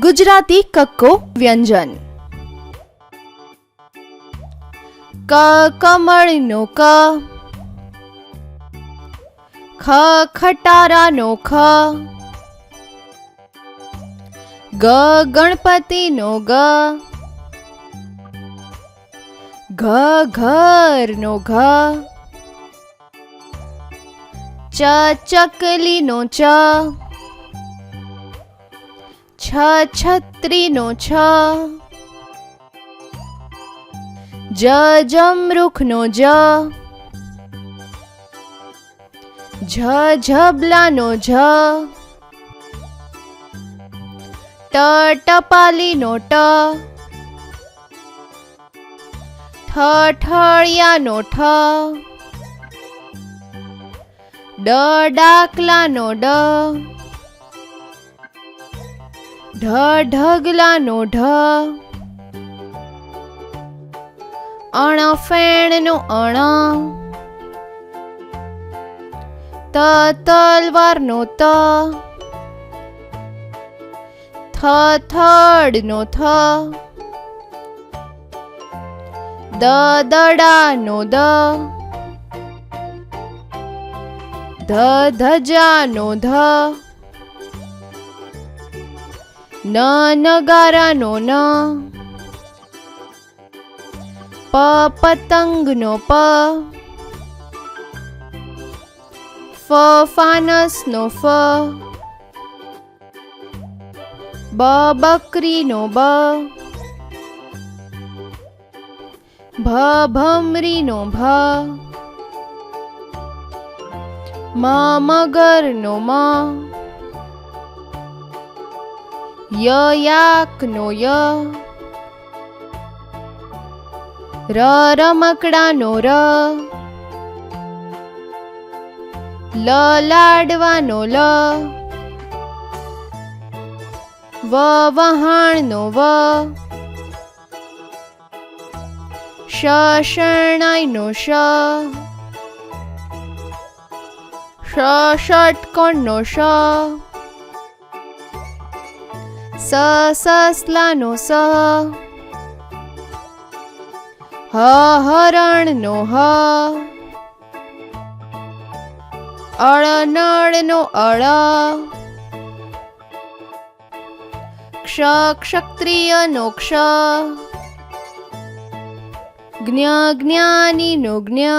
ગુજરાતી કક્કો વ્યંજન. ક, કમળનો ક. ખ, ખટારાનો ખ. ગ, ગણપતિનો ગ. ઘ, ઘરનો ઘ. ચ, ચકલીનો ચ. છ છત્રીનો છ. જ જમરૂખનો જ. ઝ ઝબલાનો ઝ ટ ટપાલીનો ટ. ઠ ઠળિયાનો ઠ. ડ ડાકલાનો ડ. ઢ, ઢગલાનો ઢ. અણ, ફેણનો અણ. ત, તલવારનો ત. થ, થડનો થ. દ, દડાનો દ. ધ, ધજાનો ધ. ન નગારાનો ન. પ, પતંગનો પ. ફ, ફાનસનો ફ. બ, બકરીનો બ. ભ, ભમરીનો ભ. મ, મગરનો મ. ય યાકનો ય ર રમકડાનો ર. લ, લાડવાનો લ. વ, વહાણનો વ. શ, શરણાઈનો શ. ષ ષટકોણનો ષ સ સસલાનો સ હ હરણનો હ અળ નળનો અળ ક્ષ ક્ષત્રિયનો ક્ષ જ્ઞ જ્ઞાનીનો જ્ઞ